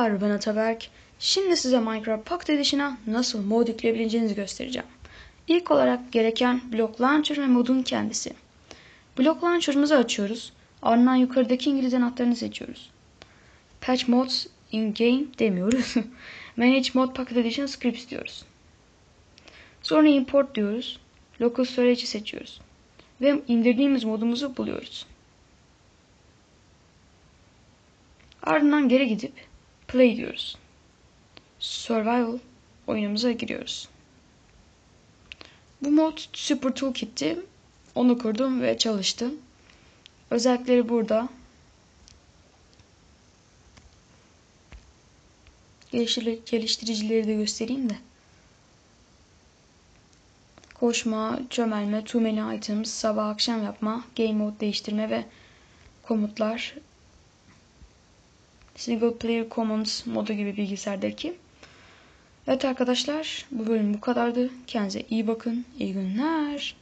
Merhabalar ben Ataberk. Şimdi size Minecraft Pocket Edition'a nasıl mod yükleyebileceğinizi göstereceğim. İlk olarak gereken Block Launcher ve modun kendisi. Block Launcher'ımızı açıyoruz. Ardından yukarıdaki İngiliz anahtarını seçiyoruz. Patch Mods in Game demiyoruz. Manage Mod Pocket Edition Scripts diyoruz. Sonra Import diyoruz. Local Storage'i seçiyoruz. Ve indirdiğimiz modumuzu buluyoruz. Ardından geri gidip play diyoruz. Survival oyunumuza giriyoruz. Bu mod Super Toolkit'ti. Onu kurdum ve çalıştı. Özellikleri burada. Geliştiricileri de göstereyim de. Koşma, çömelme, too many items, sabah akşam yapma, game mode değiştirme ve komutlar Single Player Commons modu gibi bilgisayardaki. Evet arkadaşlar bu bölüm bu kadardı. Kendinize iyi bakın. İyi günler.